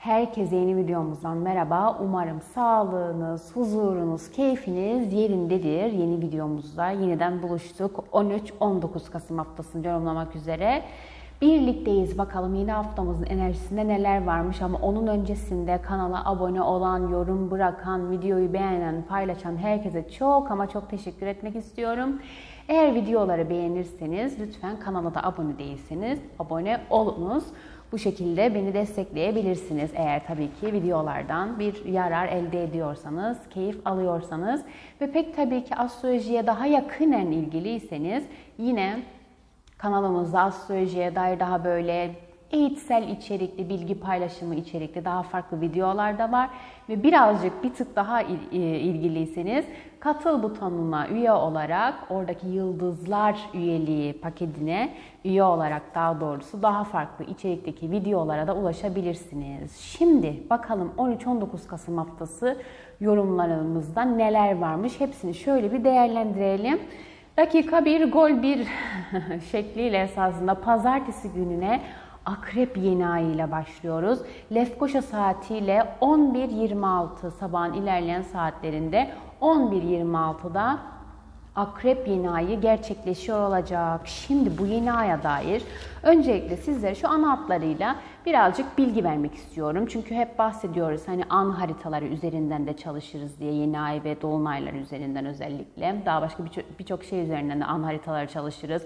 Herkese yeni videomuzdan merhaba. Umarım sağlığınız, huzurunuz, keyfiniz yerindedir. Yeni videomuzda yeniden buluştuk. 13-19 Kasım haftasını yorumlamak üzere. Birlikteyiz bakalım yeni haftamızın enerjisinde neler varmış ama onun öncesinde kanala abone olan, yorum bırakan, videoyu beğenen, paylaşan herkese çok ama çok teşekkür etmek istiyorum. Eğer videoları beğenirseniz lütfen kanala da abone değilseniz abone olunuz. Bu şekilde beni destekleyebilirsiniz eğer tabii ki videolardan bir yarar elde ediyorsanız, keyif alıyorsanız. Ve pek tabii ki astrolojiye daha yakinen ilgiliyseniz yine kanalımızda astrolojiye dair daha böyle eğitsel içerikli, bilgi paylaşımı içerikli daha farklı videolar da var. Ve birazcık bir tık daha ilgiliyseniz katıl butonuna üye olarak oradaki yıldızlar üyeliği paketine üye olarak daha doğrusu daha farklı içerikteki videolara da ulaşabilirsiniz. Şimdi bakalım 13-19 Kasım haftası yorumlarımızda neler varmış hepsini şöyle bir değerlendirelim. Dakika bir gol bir şekliyle esasında pazartesi gününe Akrep yeni ay ile başlıyoruz. Lefkoşa saatiyle 11.26 sabahın ilerleyen saatlerinde 11.26'da Akrep yeni ayı gerçekleşiyor olacak. Şimdi bu yeni aya dair öncelikle sizlere şu ana hatlarıyla birazcık bilgi vermek istiyorum. Çünkü hep bahsediyoruz hani an haritaları üzerinden de çalışırız diye yeni ay ve dolunaylar üzerinden özellikle. Daha başka birçok bir şey üzerinden de an haritaları çalışırız.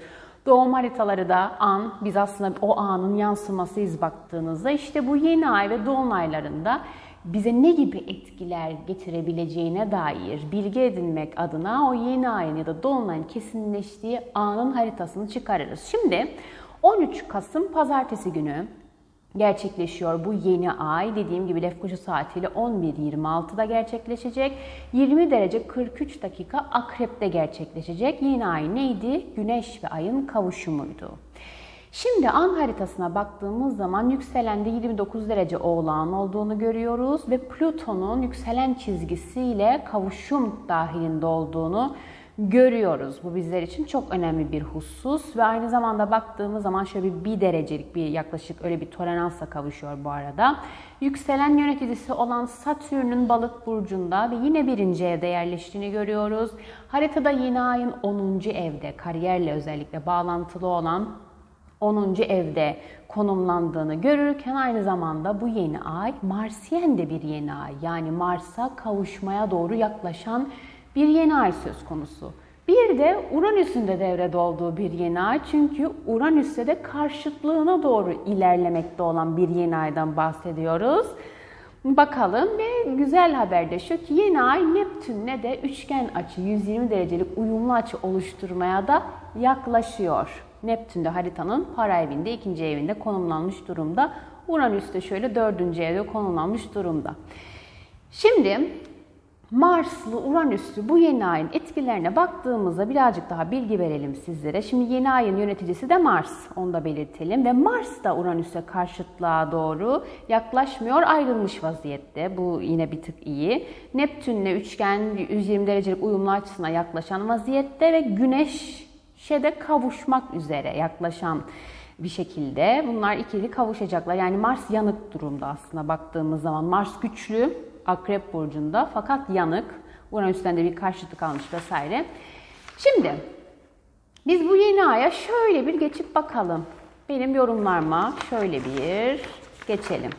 Doğum haritaları da an, biz aslında o anın yansımasıyız baktığınızda işte bu yeni ay ve dolunaylarında bize ne gibi etkiler getirebileceğine dair bilgi edinmek adına o yeni ayın ya da dolunayın kesinleştiği anın haritasını çıkarırız. Şimdi 13 Kasım pazartesi günü gerçekleşiyor bu yeni ay. Dediğim gibi Lefkoşa saatiyle 11.26'da gerçekleşecek. 20 derece 43 dakika Akrep'te gerçekleşecek. Yeni ay neydi? Güneş ve ayın kavuşumuydu. Şimdi an haritasına baktığımız zaman yükselende 29 derece oğlağın olduğunu görüyoruz ve Plüton'un yükselen çizgisiyle kavuşum dahilinde olduğunu görüyoruz. Bu bizler için çok önemli bir husus ve aynı zamanda baktığımız zaman şöyle bir, bir derecelik bir yaklaşık öyle bir toleransla kavuşuyor bu arada. Yükselen yöneticisi olan Satürn'ün balık burcunda ve yine birinci evde yerleştiğini görüyoruz. Haritada yeni ayın 10. evde kariyerle özellikle bağlantılı olan 10. evde konumlandığını görürken aynı zamanda bu yeni ay Marsiyen de bir yeni ay. Yani Mars'a kavuşmaya doğru yaklaşan bir yeni ay söz konusu. Bir de Uranüs'ün de devrede olduğu bir yeni ay. Çünkü Uranüs'te de karşıtlığına doğru ilerlemekte olan bir yeni aydan bahsediyoruz. Bakalım ve güzel haber de şu ki yeni ay Neptün'le de üçgen açı 120 derecelik uyumlu açı oluşturmaya da yaklaşıyor. Neptün de haritanın para evinde, ikinci evinde konumlanmış durumda. Uranüs de şöyle dördüncü evde konumlanmış durumda. Şimdi Marslı, Uranüs'lü bu yeni ayın etkilerine baktığımızda birazcık daha bilgi verelim sizlere. Şimdi yeni ayın yöneticisi de Mars, onu da belirtelim. Ve Mars da Uranüs'e karşıtlığa doğru yaklaşmıyor, ayrılmış vaziyette. Bu yine bir tık iyi. Neptünle üçgen 120 derecelik uyumlu açısına yaklaşan vaziyette ve Güneş'e de kavuşmak üzere yaklaşan bir şekilde. Bunlar ikili kavuşacaklar. Yani Mars yanık durumda aslında baktığımız zaman. Mars güçlü, Akrep Burcu'nda fakat yanık. Uranüs'ten de bir karşıtlık almış vesaire. Şimdi biz bu yeni aya şöyle bir geçip bakalım. Benim yorumlarıma şöyle bir geçelim.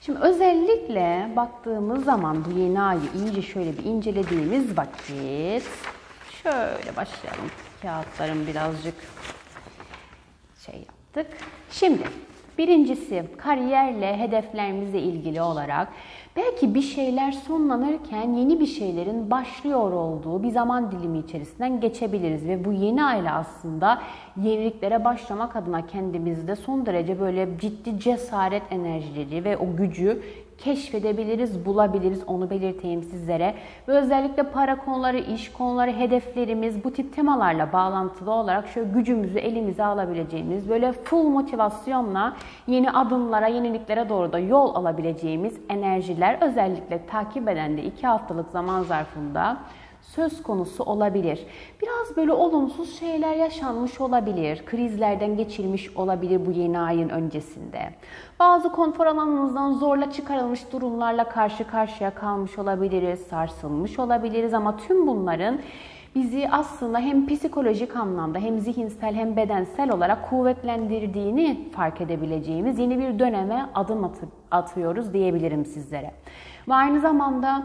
Şimdi özellikle baktığımız zaman bu yeni ayı iyice şöyle bir incelediğimiz vakit şöyle başlayalım. Kağıtlarım birazcık şey yaptık. Şimdi birincisi kariyerle hedeflerimizle ilgili olarak Belki bir şeyler sonlanırken yeni bir şeylerin başlıyor olduğu bir zaman dilimi içerisinden geçebiliriz. Ve bu yeni aile aslında yeniliklere başlamak adına kendimizde son derece böyle ciddi cesaret enerjileri ve o gücü keşfedebiliriz, bulabiliriz onu belirteyim sizlere. Ve özellikle para konuları, iş konuları, hedeflerimiz bu tip temalarla bağlantılı olarak şöyle gücümüzü elimize alabileceğimiz, böyle full motivasyonla yeni adımlara, yeniliklere doğru da yol alabileceğimiz enerjiler özellikle takip eden de 2 haftalık zaman zarfında söz konusu olabilir. Biraz böyle olumsuz şeyler yaşanmış olabilir. Krizlerden geçilmiş olabilir bu yeni ayın öncesinde. Bazı konfor alanımızdan zorla çıkarılmış durumlarla karşı karşıya kalmış olabiliriz, sarsılmış olabiliriz ama tüm bunların bizi aslında hem psikolojik anlamda hem zihinsel hem bedensel olarak kuvvetlendirdiğini fark edebileceğimiz yeni bir döneme adım atıyoruz diyebilirim sizlere. Ve aynı zamanda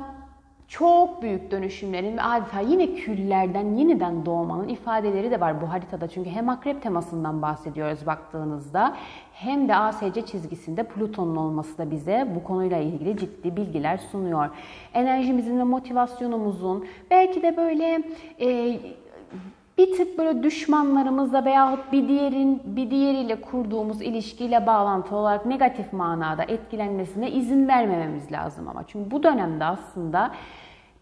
çok büyük dönüşümlerin ve adeta yine küllerden yeniden doğmanın ifadeleri de var bu haritada. Çünkü hem akrep temasından bahsediyoruz baktığınızda hem de ASC çizgisinde Plüton'un olması da bize bu konuyla ilgili ciddi bilgiler sunuyor. Enerjimizin ve motivasyonumuzun belki de böyle e, bir tık böyle düşmanlarımızla veyahut bir diğerin bir diğeriyle kurduğumuz ilişkiyle bağlantı olarak negatif manada etkilenmesine izin vermememiz lazım ama çünkü bu dönemde aslında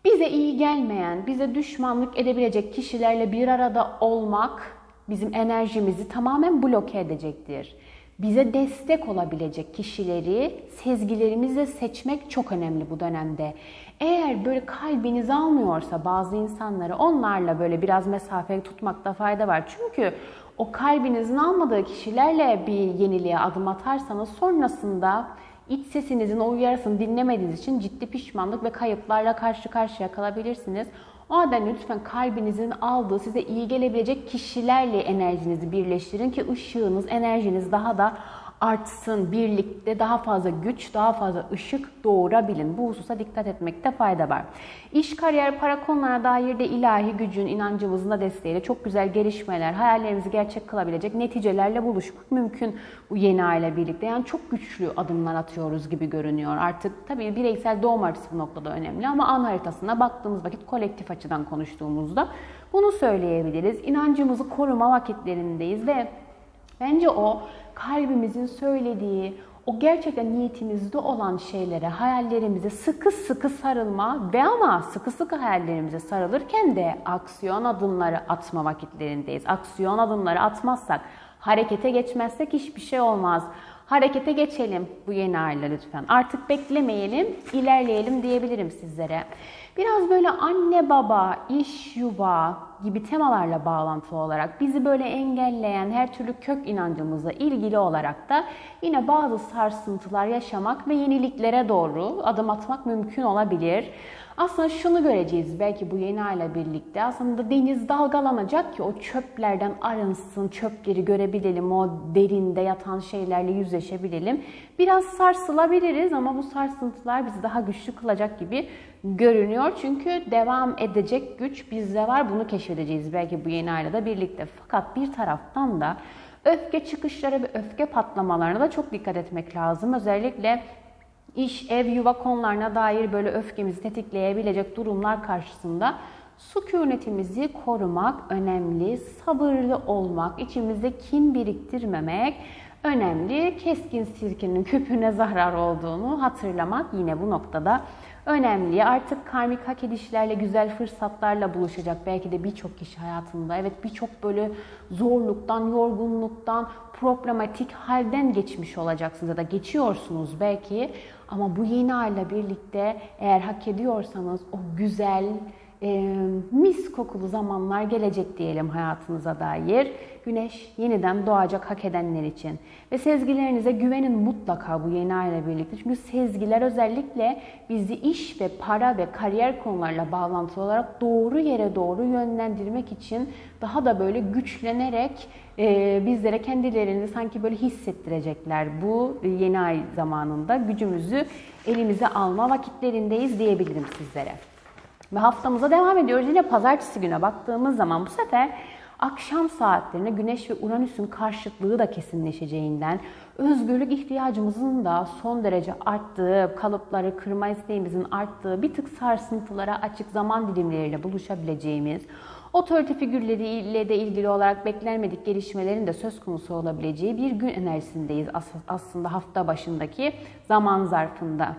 bize iyi gelmeyen, bize düşmanlık edebilecek kişilerle bir arada olmak bizim enerjimizi tamamen bloke edecektir. Bize destek olabilecek kişileri sezgilerimizle seçmek çok önemli bu dönemde. Eğer böyle kalbiniz almıyorsa bazı insanları onlarla böyle biraz mesafe tutmakta fayda var. Çünkü o kalbinizin almadığı kişilerle bir yeniliğe adım atarsanız sonrasında iç sesinizin o uyarısını dinlemediğiniz için ciddi pişmanlık ve kayıplarla karşı karşıya kalabilirsiniz. O yüzden lütfen kalbinizin aldığı size iyi gelebilecek kişilerle enerjinizi birleştirin ki ışığınız, enerjiniz daha da artsın, birlikte daha fazla güç, daha fazla ışık doğurabilin. Bu hususa dikkat etmekte fayda var. İş, kariyer, para konularına dair de ilahi gücün, inancımızın da desteğiyle çok güzel gelişmeler, hayallerimizi gerçek kılabilecek neticelerle buluşmak mümkün bu yeni aile birlikte. Yani çok güçlü adımlar atıyoruz gibi görünüyor. Artık tabii bireysel doğum haritası bu noktada önemli ama an haritasına baktığımız vakit kolektif açıdan konuştuğumuzda bunu söyleyebiliriz. İnancımızı koruma vakitlerindeyiz ve bence o kalbimizin söylediği, o gerçekten niyetimizde olan şeylere, hayallerimize sıkı sıkı sarılma ve ama sıkı sıkı hayallerimize sarılırken de aksiyon adımları atma vakitlerindeyiz. Aksiyon adımları atmazsak, harekete geçmezsek hiçbir şey olmaz. Harekete geçelim bu yeni ayla lütfen. Artık beklemeyelim, ilerleyelim diyebilirim sizlere. Biraz böyle anne baba, iş yuva gibi temalarla bağlantılı olarak bizi böyle engelleyen her türlü kök inancımızla ilgili olarak da yine bazı sarsıntılar yaşamak ve yeniliklere doğru adım atmak mümkün olabilir. Aslında şunu göreceğiz belki bu yeni ayla birlikte. Aslında deniz dalgalanacak ki o çöplerden arınsın, çöpleri görebilelim, o derinde yatan şeylerle yüzleşebilelim. Biraz sarsılabiliriz ama bu sarsıntılar bizi daha güçlü kılacak gibi görünüyor. Çünkü devam edecek güç bizde var. Bunu keşfedeceğiz belki bu yeni ayda birlikte. Fakat bir taraftan da öfke çıkışları ve öfke patlamalarına da çok dikkat etmek lazım. Özellikle iş, ev, yuva konularına dair böyle öfkemizi tetikleyebilecek durumlar karşısında sükunetimizi korumak önemli, sabırlı olmak, içimizde kin biriktirmemek önemli. Keskin sirkenin küpüne zarar olduğunu hatırlamak yine bu noktada önemli. Artık karmik hak edişlerle, güzel fırsatlarla buluşacak belki de birçok kişi hayatında. Evet birçok böyle zorluktan, yorgunluktan, problematik halden geçmiş olacaksınız ya da geçiyorsunuz belki. Ama bu yeni ayla birlikte eğer hak ediyorsanız o güzel, e, mis kokulu zamanlar gelecek diyelim hayatınıza dair. Güneş yeniden doğacak hak edenler için. Ve sezgilerinize güvenin mutlaka bu yeni ayla birlikte. Çünkü sezgiler özellikle bizi iş ve para ve kariyer konularla bağlantılı olarak doğru yere doğru yönlendirmek için daha da böyle güçlenerek e, bizlere kendilerini sanki böyle hissettirecekler. Bu yeni ay zamanında gücümüzü elimize alma vakitlerindeyiz diyebilirim sizlere. Ve haftamıza devam ediyoruz. Yine pazartesi güne baktığımız zaman bu sefer akşam saatlerine Güneş ve Uranüs'ün karşıtlığı da kesinleşeceğinden özgürlük ihtiyacımızın da son derece arttığı, kalıpları kırma isteğimizin arttığı, bir tık sarsıntılara açık zaman dilimleriyle buluşabileceğimiz, otorite figürleriyle de ilgili olarak beklenmedik gelişmelerin de söz konusu olabileceği bir gün enerjisindeyiz aslında hafta başındaki zaman zarfında.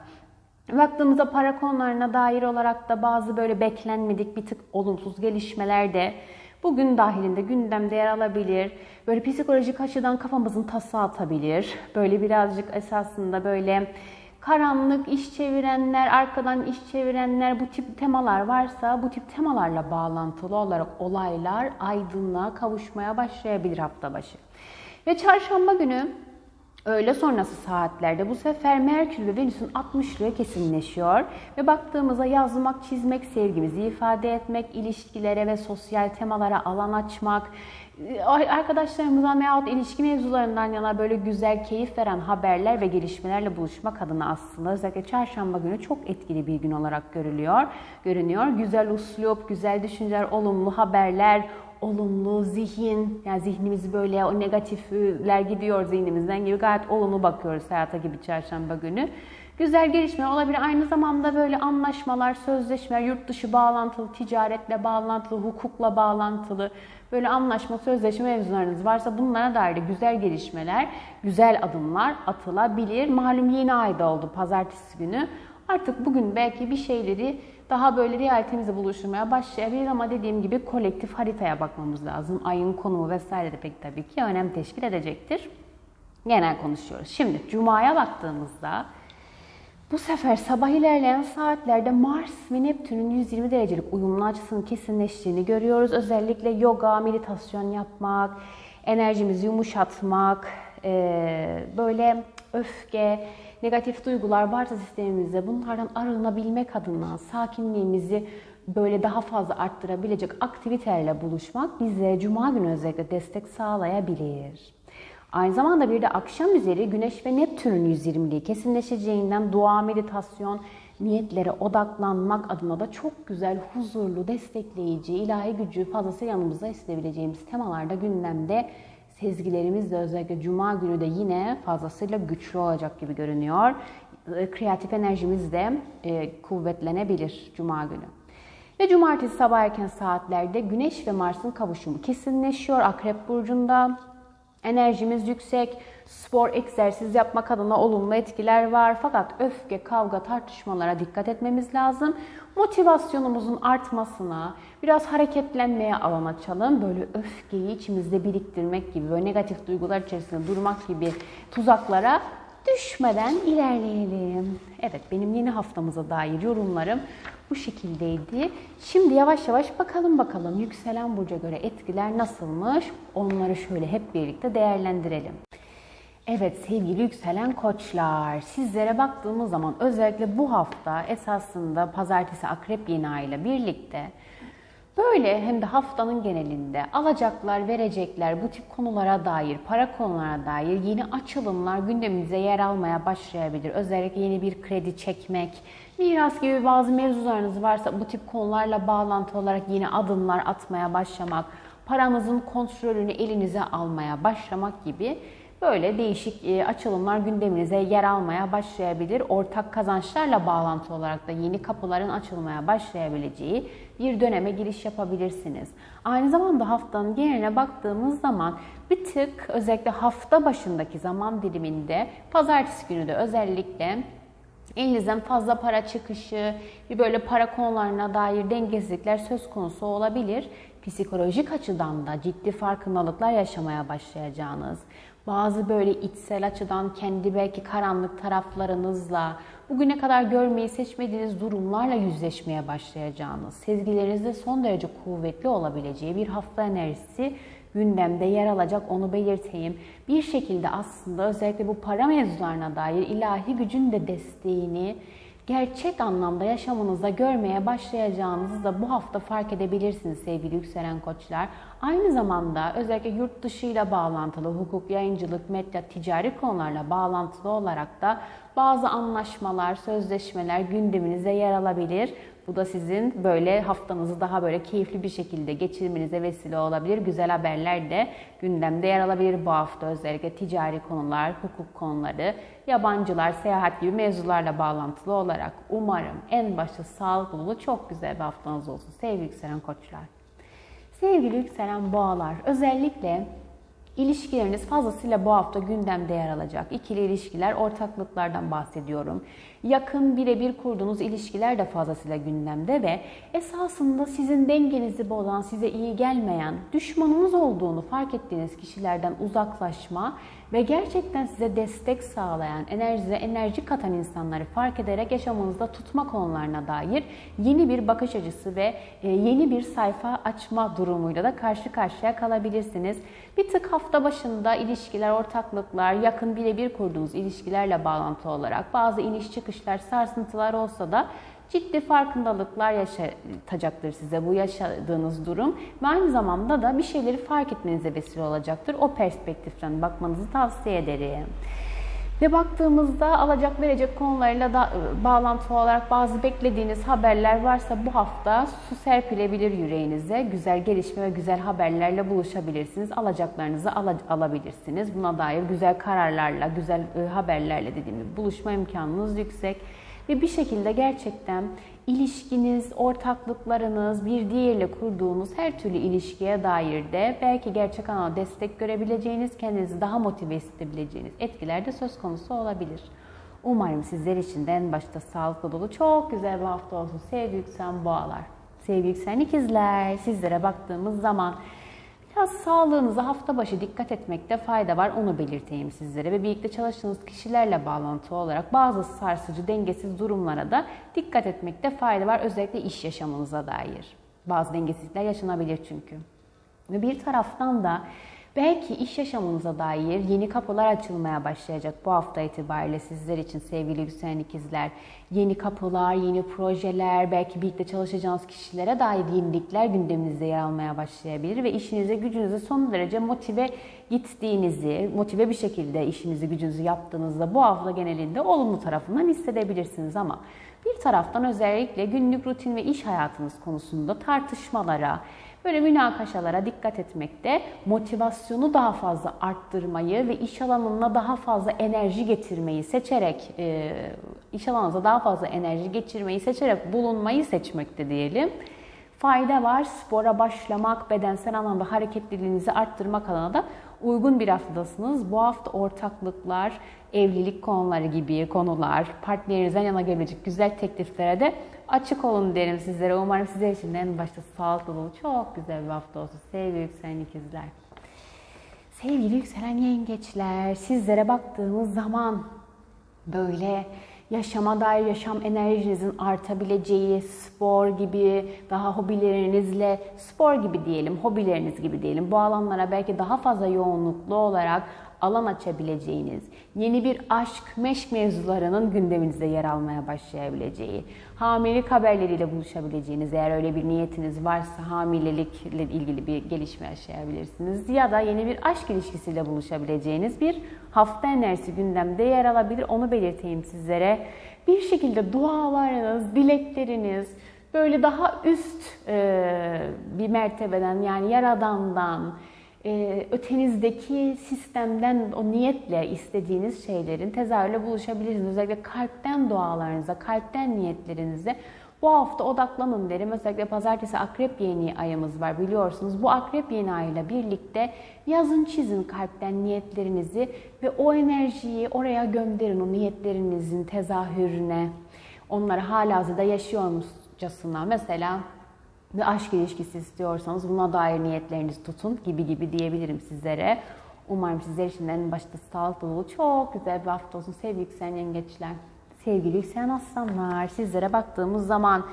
Baktığımızda para konularına dair olarak da bazı böyle beklenmedik bir tık olumsuz gelişmeler de bugün dahilinde gündemde yer alabilir. Böyle psikolojik açıdan kafamızın tası atabilir. Böyle birazcık esasında böyle karanlık iş çevirenler, arkadan iş çevirenler bu tip temalar varsa bu tip temalarla bağlantılı olarak olaylar aydınlığa kavuşmaya başlayabilir hafta başı. Ve çarşamba günü Öğle sonrası saatlerde bu sefer Merkür ve Venüs'ün 60'lığı kesinleşiyor ve baktığımızda yazmak, çizmek, sevgimizi ifade etmek, ilişkilere ve sosyal temalara alan açmak, arkadaşlarımızdan veyahut ilişki mevzularından yana böyle güzel, keyif veren haberler ve gelişmelerle buluşmak adına aslında özellikle çarşamba günü çok etkili bir gün olarak görülüyor, görünüyor. Güzel uslup, güzel düşünceler, olumlu haberler, olumlu zihin, yani zihnimizi böyle o negatifler gidiyor zihnimizden gibi gayet olumlu bakıyoruz hayata gibi çarşamba günü. Güzel gelişmeler olabilir. Aynı zamanda böyle anlaşmalar, sözleşmeler, yurt dışı bağlantılı, ticaretle bağlantılı, hukukla bağlantılı böyle anlaşma, sözleşme mevzularınız varsa bunlara dair de güzel gelişmeler, güzel adımlar atılabilir. Malum yeni ayda oldu pazartesi günü. Artık bugün belki bir şeyleri daha böyle realitemizle buluşturmaya başlayabilir ama dediğim gibi kolektif haritaya bakmamız lazım. Ayın konumu vesaire de pek tabii ki önem teşkil edecektir. Genel konuşuyoruz. Şimdi Cuma'ya baktığımızda bu sefer sabah ilerleyen saatlerde Mars ve Neptün'ün 120 derecelik uyumlu açısının kesinleştiğini görüyoruz. Özellikle yoga, meditasyon yapmak, enerjimizi yumuşatmak, böyle öfke, negatif duygular varsa sistemimizde bunlardan arınabilmek adına sakinliğimizi böyle daha fazla arttırabilecek aktivitelerle buluşmak bize Cuma günü özellikle destek sağlayabilir. Aynı zamanda bir de akşam üzeri Güneş ve Neptün'ün 120'liği kesinleşeceğinden dua, meditasyon, niyetlere odaklanmak adına da çok güzel, huzurlu, destekleyici, ilahi gücü fazlası yanımızda hissedebileceğimiz temalarda gündemde sezgilerimiz de özellikle cuma günü de yine fazlasıyla güçlü olacak gibi görünüyor. E, kreatif enerjimiz de e, kuvvetlenebilir cuma günü. Ve cumartesi sabah erken saatlerde Güneş ve Mars'ın kavuşumu kesinleşiyor Akrep Burcu'nda. Enerjimiz yüksek, spor, egzersiz yapmak adına olumlu etkiler var. Fakat öfke, kavga, tartışmalara dikkat etmemiz lazım. Motivasyonumuzun artmasına, biraz hareketlenmeye alan açalım. Böyle öfkeyi içimizde biriktirmek gibi, böyle negatif duygular içerisinde durmak gibi tuzaklara düşmeden ilerleyelim. Evet benim yeni haftamıza dair yorumlarım bu şekildeydi. Şimdi yavaş yavaş bakalım bakalım yükselen burca göre etkiler nasılmış? Onları şöyle hep birlikte değerlendirelim. Evet sevgili yükselen koçlar, sizlere baktığımız zaman özellikle bu hafta esasında pazartesi akrep yeni ay ile birlikte Böyle hem de haftanın genelinde alacaklar, verecekler, bu tip konulara dair, para konulara dair yeni açılımlar gündemimize yer almaya başlayabilir. Özellikle yeni bir kredi çekmek, miras gibi bazı mevzularınız varsa bu tip konularla bağlantı olarak yeni adımlar atmaya başlamak, paranızın kontrolünü elinize almaya başlamak gibi böyle değişik e, açılımlar gündeminize yer almaya başlayabilir. Ortak kazançlarla bağlantı olarak da yeni kapıların açılmaya başlayabileceği bir döneme giriş yapabilirsiniz. Aynı zamanda haftanın geneline baktığımız zaman bir tık özellikle hafta başındaki zaman diliminde pazartesi günü de özellikle elinizden fazla para çıkışı, bir böyle para konularına dair dengesizlikler söz konusu olabilir. Psikolojik açıdan da ciddi farkındalıklar yaşamaya başlayacağınız, bazı böyle içsel açıdan kendi belki karanlık taraflarınızla, bugüne kadar görmeyi seçmediğiniz durumlarla yüzleşmeye başlayacağınız, sezgilerinizde son derece kuvvetli olabileceği bir hafta enerjisi gündemde yer alacak onu belirteyim. Bir şekilde aslında özellikle bu para mevzularına dair ilahi gücün de desteğini gerçek anlamda yaşamınızda görmeye başlayacağınızı da bu hafta fark edebilirsiniz sevgili yükselen koçlar. Aynı zamanda özellikle yurt dışıyla bağlantılı hukuk, yayıncılık, medya, ticari konularla bağlantılı olarak da bazı anlaşmalar, sözleşmeler gündeminize yer alabilir. Bu da sizin böyle haftanızı daha böyle keyifli bir şekilde geçirmenize vesile olabilir. Güzel haberler de gündemde yer alabilir bu hafta. Özellikle ticari konular, hukuk konuları, yabancılar, seyahat gibi mevzularla bağlantılı olarak umarım en başta sağlıklı, çok güzel bir haftanız olsun sevgili yükselen koçlar. Sevgili yükselen boğalar, özellikle İlişkileriniz fazlasıyla bu hafta gündemde yer alacak. İkili ilişkiler, ortaklıklardan bahsediyorum. Yakın birebir kurduğunuz ilişkiler de fazlasıyla gündemde ve esasında sizin dengenizi bozan, size iyi gelmeyen, düşmanınız olduğunu fark ettiğiniz kişilerden uzaklaşma ve gerçekten size destek sağlayan, enerjize enerji katan insanları fark ederek yaşamınızda tutma konularına dair yeni bir bakış açısı ve e, yeni bir sayfa açma durumuyla da karşı karşıya kalabilirsiniz. Bir tık hafta başında ilişkiler, ortaklıklar, yakın birebir kurduğunuz ilişkilerle bağlantılı olarak bazı iniş çıkışlar, sarsıntılar olsa da ciddi farkındalıklar yaşatacaktır size bu yaşadığınız durum ve aynı zamanda da bir şeyleri fark etmenize vesile olacaktır. O perspektiften bakmanızı tavsiye ederim. Ve baktığımızda alacak verecek konularıyla da ıı, bağlantılı olarak bazı beklediğiniz haberler varsa bu hafta su serpilebilir yüreğinize. Güzel gelişme ve güzel haberlerle buluşabilirsiniz. Alacaklarınızı al alabilirsiniz. Buna dair güzel kararlarla, güzel ıı, haberlerle dediğim gibi buluşma imkanınız yüksek. Ve bir şekilde gerçekten ilişkiniz, ortaklıklarınız, bir diğeriyle kurduğunuz her türlü ilişkiye dair de belki gerçek anlamda destek görebileceğiniz, kendinizi daha motive edebileceğiniz etkiler de söz konusu olabilir. Umarım sizler için de en başta sağlıklı dolu çok güzel bir hafta olsun sevgili yükselen boğalar. Sevgili yükselen ikizler, sizlere baktığımız zaman Biraz sağlığınıza hafta başı dikkat etmekte fayda var onu belirteyim sizlere ve birlikte çalıştığınız kişilerle bağlantılı olarak bazı sarsıcı dengesiz durumlara da dikkat etmekte fayda var özellikle iş yaşamınıza dair. Bazı dengesizlikler yaşanabilir çünkü. Ve bir taraftan da Belki iş yaşamınıza dair yeni kapılar açılmaya başlayacak bu hafta itibariyle sizler için sevgili yükselen ikizler. Yeni kapılar, yeni projeler, belki birlikte çalışacağınız kişilere dair yenilikler gündeminizde yer almaya başlayabilir ve işinize, gücünüze son derece motive gittiğinizi, motive bir şekilde işinizi, gücünüzü yaptığınızda bu hafta genelinde olumlu tarafından hissedebilirsiniz ama bir taraftan özellikle günlük rutin ve iş hayatınız konusunda tartışmalara, Böyle münakaşalara dikkat etmekte, motivasyonu daha fazla arttırmayı ve iş alanına daha fazla enerji getirmeyi seçerek, e, iş alanınıza daha fazla enerji geçirmeyi seçerek bulunmayı seçmekte diyelim. Fayda var. Spora başlamak, bedensel anlamda hareketliliğinizi arttırmak adına da uygun bir haftadasınız. Bu hafta ortaklıklar, evlilik konuları gibi konular, partnerinizden yana gelebilecek güzel tekliflere de açık olun derim sizlere. Umarım sizler için en başta sağlıklı dolu çok güzel bir hafta olsun. Sevgili yükselen ikizler. Sevgili yükselen yengeçler, sizlere baktığımız zaman böyle yaşama dair yaşam enerjinizin artabileceği spor gibi daha hobilerinizle spor gibi diyelim, hobileriniz gibi diyelim. Bu alanlara belki daha fazla yoğunluklu olarak alan açabileceğiniz, yeni bir aşk, meşk mevzularının gündeminizde yer almaya başlayabileceği, hamilelik haberleriyle buluşabileceğiniz, eğer öyle bir niyetiniz varsa hamilelikle ilgili bir gelişme yaşayabilirsiniz ya da yeni bir aşk ilişkisiyle buluşabileceğiniz bir hafta enerjisi gündemde yer alabilir. Onu belirteyim sizlere. Bir şekilde dualarınız, dilekleriniz, böyle daha üst e, bir mertebeden yani yaradandan, e, ötenizdeki sistemden o niyetle istediğiniz şeylerin tezahürle buluşabilirsiniz. Özellikle kalpten dualarınıza, kalpten niyetlerinize bu hafta odaklanın derim. Özellikle pazartesi akrep yeni ayımız var biliyorsunuz. Bu akrep yeni ayıyla birlikte yazın çizin kalpten niyetlerinizi ve o enerjiyi oraya gönderin o niyetlerinizin tezahürüne. Onları halihazırda yaşıyormuşçasına. Mesela bir aşk ilişkisi istiyorsanız buna dair niyetlerinizi tutun gibi gibi diyebilirim sizlere. Umarım sizler için en başta sağlıklı dolu çok güzel bir hafta olsun sevgili yükselen yengeçler. Sevgili yükselen aslanlar sizlere baktığımız zaman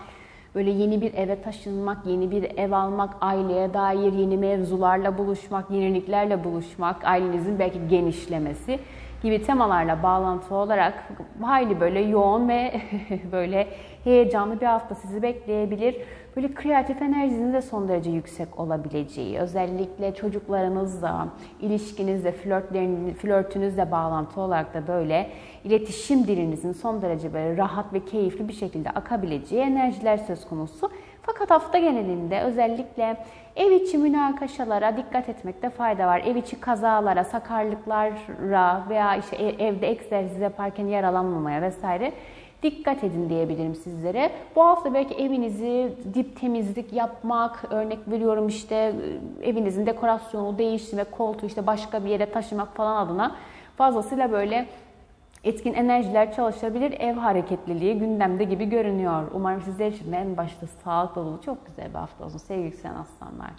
böyle yeni bir eve taşınmak, yeni bir ev almak, aileye dair yeni mevzularla buluşmak, yeniliklerle buluşmak, ailenizin belki genişlemesi gibi temalarla bağlantılı olarak hayli böyle yoğun ve böyle heyecanlı bir hafta sizi bekleyebilir. Böyle kreatif enerjinin de son derece yüksek olabileceği, özellikle çocuklarınızla, ilişkinizle, flörtünüzle bağlantılı olarak da böyle iletişim dilinizin son derece böyle rahat ve keyifli bir şekilde akabileceği enerjiler söz konusu. Fakat hafta genelinde özellikle ev içi münakaşalara dikkat etmekte fayda var. Ev içi kazalara, sakarlıklara veya işte evde egzersiz yaparken yaralanmamaya vesaire dikkat edin diyebilirim sizlere. Bu hafta belki evinizi dip temizlik yapmak, örnek veriyorum işte evinizin dekorasyonu değiştirmek, koltuğu işte başka bir yere taşımak falan adına fazlasıyla böyle etkin enerjiler çalışabilir. Ev hareketliliği gündemde gibi görünüyor. Umarım sizler için en başta sağlıklı dolu çok güzel bir hafta olsun sevgili yükselen aslanlar.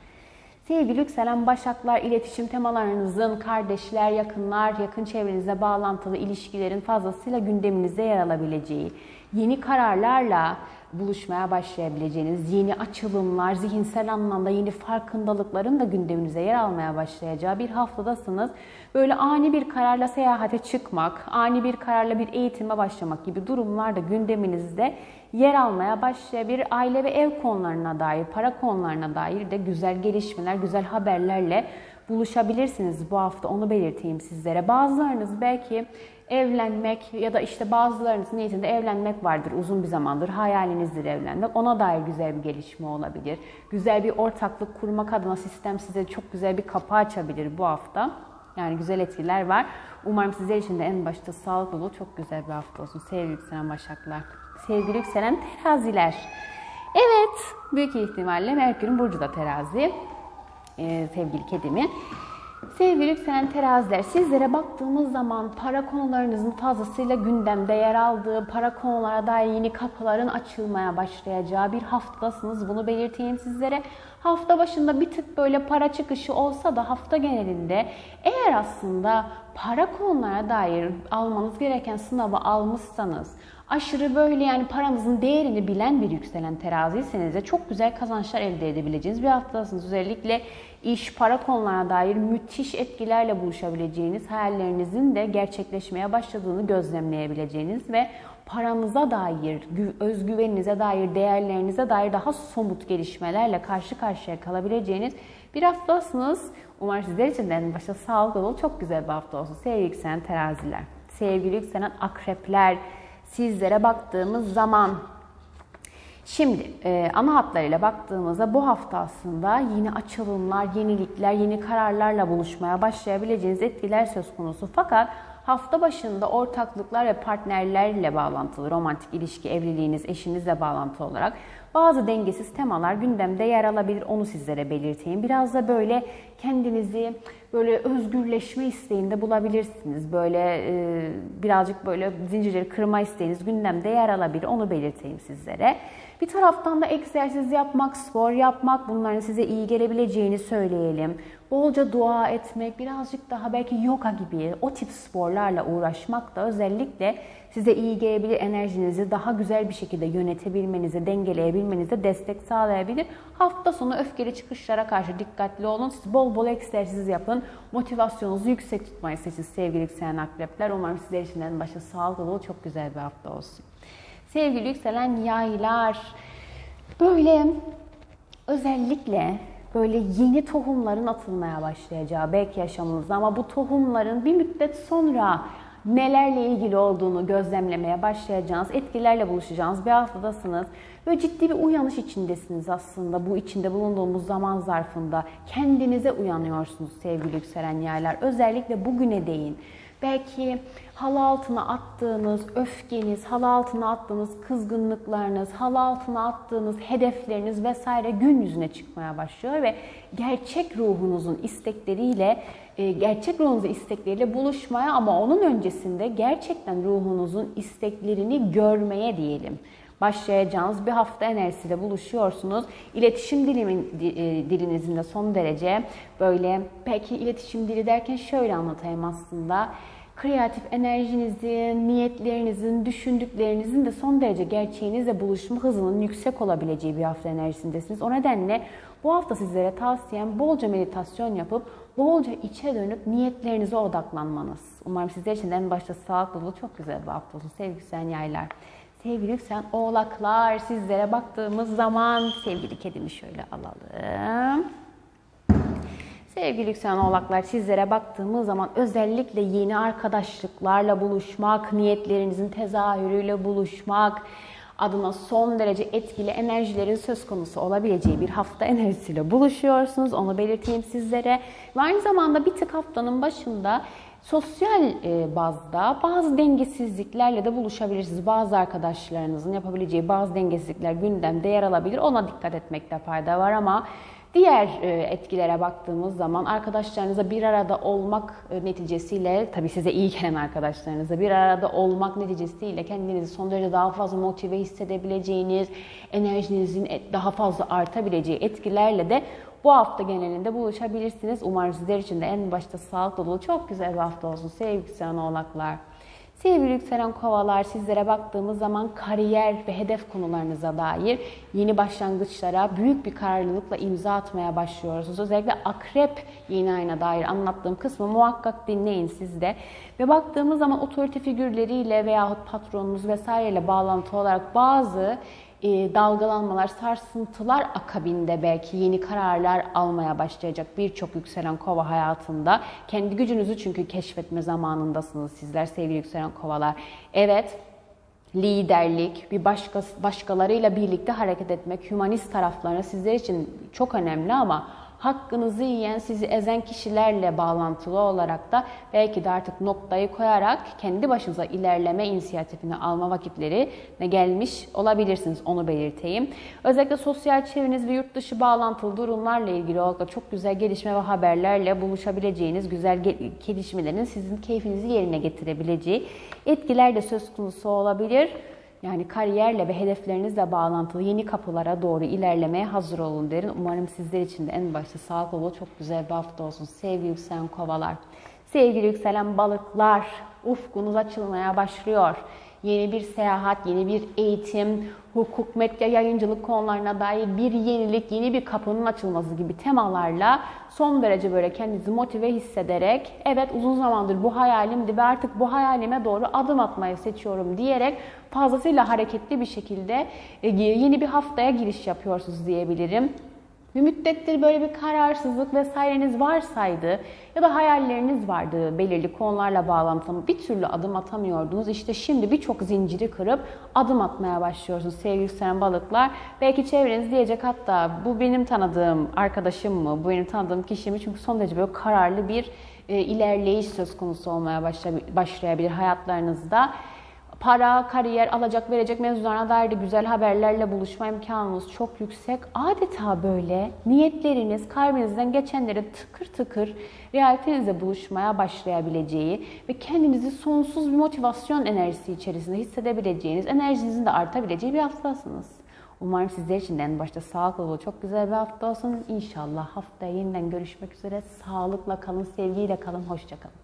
Sevgili yükselen başaklar, iletişim temalarınızın kardeşler, yakınlar, yakın çevrenizle bağlantılı ilişkilerin fazlasıyla gündeminizde yer alabileceği, yeni kararlarla buluşmaya başlayabileceğiniz, yeni açılımlar, zihinsel anlamda yeni farkındalıkların da gündeminize yer almaya başlayacağı bir haftadasınız. Böyle ani bir kararla seyahate çıkmak, ani bir kararla bir eğitime başlamak gibi durumlar da gündeminizde yer almaya başlayabilir. Aile ve ev konularına dair, para konularına dair de güzel gelişmeler, güzel haberlerle buluşabilirsiniz bu hafta onu belirteyim sizlere. Bazılarınız belki evlenmek ya da işte bazılarınızın niyetinde evlenmek vardır uzun bir zamandır. Hayalinizdir evlenmek. Ona dair güzel bir gelişme olabilir. Güzel bir ortaklık kurmak adına sistem size çok güzel bir kapı açabilir bu hafta. Yani güzel etkiler var. Umarım sizler için de en başta sağlıklı dolu çok güzel bir hafta olsun. Sevgili yükselen başaklar. Sevgili yükselen teraziler. Evet, büyük ihtimalle Merkür'ün burcu da terazi. Ee, sevgili kedimi. Sevgili yükselen teraziler, sizlere baktığımız zaman para konularınızın fazlasıyla gündemde yer aldığı, para konulara dair yeni kapıların açılmaya başlayacağı bir haftadasınız. Bunu belirteyim sizlere. Hafta başında bir tık böyle para çıkışı olsa da hafta genelinde eğer aslında para konulara dair almanız gereken sınavı almışsanız, aşırı böyle yani paranızın değerini bilen bir yükselen teraziyseniz de çok güzel kazançlar elde edebileceğiniz bir haftadasınız. Özellikle iş, para konularına dair müthiş etkilerle buluşabileceğiniz, hayallerinizin de gerçekleşmeye başladığını gözlemleyebileceğiniz ve paranıza dair, özgüveninize dair, değerlerinize dair daha somut gelişmelerle karşı karşıya kalabileceğiniz bir haftasınız. Umarım sizler için de en başta sağlıklı dolu çok güzel bir hafta olsun. Sevgili yükselen teraziler, sevgili yükselen akrepler, sizlere baktığımız zaman Şimdi e, ana hatlarıyla baktığımızda bu hafta aslında yeni açılımlar, yenilikler, yeni kararlarla buluşmaya başlayabileceğiniz etkiler söz konusu. Fakat hafta başında ortaklıklar ve partnerlerle bağlantılı romantik ilişki, evliliğiniz, eşinizle bağlantı olarak bazı dengesiz temalar gündemde yer alabilir. Onu sizlere belirteyim. Biraz da böyle kendinizi böyle özgürleşme isteğinde bulabilirsiniz. Böyle e, birazcık böyle zincirleri kırma isteğiniz gündemde yer alabilir. Onu belirteyim sizlere. Bir taraftan da egzersiz yapmak, spor yapmak bunların size iyi gelebileceğini söyleyelim. Bolca dua etmek, birazcık daha belki yoga gibi o tip sporlarla uğraşmak da özellikle size iyi gelebilir, enerjinizi daha güzel bir şekilde yönetebilmenize, dengeleyebilmenize destek sağlayabilir. Hafta sonu öfkeli çıkışlara karşı dikkatli olun. Siz bol bol egzersiz yapın. Motivasyonunuzu yüksek tutmayı seçin sevgili yükselen akrepler. Umarım sizler için en başta sağlıklı çok güzel bir hafta olsun. Sevgili yükselen yaylar, böyle özellikle böyle yeni tohumların atılmaya başlayacağı belki yaşamınızda ama bu tohumların bir müddet sonra nelerle ilgili olduğunu gözlemlemeye başlayacağınız, etkilerle buluşacağınız bir haftadasınız. Böyle ciddi bir uyanış içindesiniz aslında bu içinde bulunduğumuz zaman zarfında. Kendinize uyanıyorsunuz sevgili yükselen yaylar. Özellikle bugüne değin. Belki halı altına attığınız öfkeniz, halı altına attığınız kızgınlıklarınız, halı altına attığınız hedefleriniz vesaire gün yüzüne çıkmaya başlıyor ve gerçek ruhunuzun istekleriyle, e, gerçek ruhunuzun istekleriyle buluşmaya ama onun öncesinde gerçekten ruhunuzun isteklerini görmeye diyelim başlayacağınız bir hafta enerjisiyle buluşuyorsunuz. İletişim dilimin, e, dilinizin de son derece böyle peki iletişim dili derken şöyle anlatayım aslında kreatif enerjinizin, niyetlerinizin, düşündüklerinizin de son derece gerçeğinizle buluşma hızının yüksek olabileceği bir hafta enerjisindesiniz. O nedenle bu hafta sizlere tavsiyem bolca meditasyon yapıp bolca içe dönüp niyetlerinize odaklanmanız. Umarım sizler için en başta sağlıklı çok güzel bir hafta olsun sevgili yaylar. Sevgili sen oğlaklar sizlere baktığımız zaman sevgili kedimi şöyle alalım. Sevgili yükselen oğlaklar sizlere baktığımız zaman özellikle yeni arkadaşlıklarla buluşmak, niyetlerinizin tezahürüyle buluşmak adına son derece etkili enerjilerin söz konusu olabileceği bir hafta enerjisiyle buluşuyorsunuz. Onu belirteyim sizlere. Ve aynı zamanda bir tık haftanın başında sosyal e, bazda bazı dengesizliklerle de buluşabilirsiniz. Bazı arkadaşlarınızın yapabileceği bazı dengesizlikler gündemde yer alabilir. Ona dikkat etmekte fayda var ama Diğer e, etkilere baktığımız zaman arkadaşlarınıza bir arada olmak e, neticesiyle, tabii size iyi gelen arkadaşlarınıza bir arada olmak neticesiyle kendinizi son derece daha fazla motive hissedebileceğiniz, enerjinizin daha fazla artabileceği etkilerle de bu hafta genelinde buluşabilirsiniz. Umarım sizler için de en başta sağlıklı dolu çok güzel bir hafta olsun sevgili yükselen oğlaklar. Sevgili yükselen kovalar sizlere baktığımız zaman kariyer ve hedef konularınıza dair yeni başlangıçlara büyük bir kararlılıkla imza atmaya başlıyorsunuz. Özellikle akrep yeni ayına dair anlattığım kısmı muhakkak dinleyin siz de. Ve baktığımız zaman otorite figürleriyle veyahut patronunuz vesaireyle bağlantı olarak bazı dalgalanmalar, sarsıntılar akabinde belki yeni kararlar almaya başlayacak birçok yükselen kova hayatında. Kendi gücünüzü çünkü keşfetme zamanındasınız sizler sevgili yükselen kovalar. Evet, liderlik, bir başka, başkalarıyla birlikte hareket etmek, hümanist taraflarına sizler için çok önemli ama hakkınızı yiyen, sizi ezen kişilerle bağlantılı olarak da belki de artık noktayı koyarak kendi başınıza ilerleme inisiyatifini alma vakitleri ne gelmiş olabilirsiniz. Onu belirteyim. Özellikle sosyal çevreniz ve yurt dışı bağlantılı durumlarla ilgili olarak çok güzel gelişme ve haberlerle buluşabileceğiniz güzel gelişmelerin sizin keyfinizi yerine getirebileceği etkiler de söz konusu olabilir. Yani kariyerle ve hedeflerinizle bağlantılı yeni kapılara doğru ilerlemeye hazır olun derin. Umarım sizler için de en başta sağlıklı dolu çok güzel bir hafta olsun. Sevgili yükselen kovalar, sevgili yükselen balıklar, ufkunuz açılmaya başlıyor. Yeni bir seyahat, yeni bir eğitim, hukuk, medya, yayıncılık konularına dair bir yenilik, yeni bir kapının açılması gibi temalarla son derece böyle kendinizi motive hissederek evet uzun zamandır bu hayalimdi ve artık bu hayalime doğru adım atmayı seçiyorum diyerek fazlasıyla hareketli bir şekilde e, yeni bir haftaya giriş yapıyorsunuz diyebilirim. Bir müddettir böyle bir kararsızlık vesaireniz varsaydı ya da hayalleriniz vardı belirli konularla bağlantılı bir türlü adım atamıyordunuz. İşte şimdi birçok zinciri kırıp adım atmaya başlıyorsunuz sevgili sen balıklar. Belki çevreniz diyecek hatta bu benim tanıdığım arkadaşım mı, bu benim tanıdığım kişi mi? Çünkü son derece böyle kararlı bir e, ilerleyiş söz konusu olmaya başlayabilir hayatlarınızda para, kariyer, alacak verecek mevzularına dair de güzel haberlerle buluşma imkanınız çok yüksek. Adeta böyle niyetleriniz kalbinizden geçenleri tıkır tıkır realitenizle buluşmaya başlayabileceği ve kendinizi sonsuz bir motivasyon enerjisi içerisinde hissedebileceğiniz, enerjinizin de artabileceği bir haftasınız. Umarım sizler için de en başta sağlıklı dolu çok güzel bir hafta olsun. İnşallah haftaya yeniden görüşmek üzere. Sağlıkla kalın, sevgiyle kalın, hoşçakalın.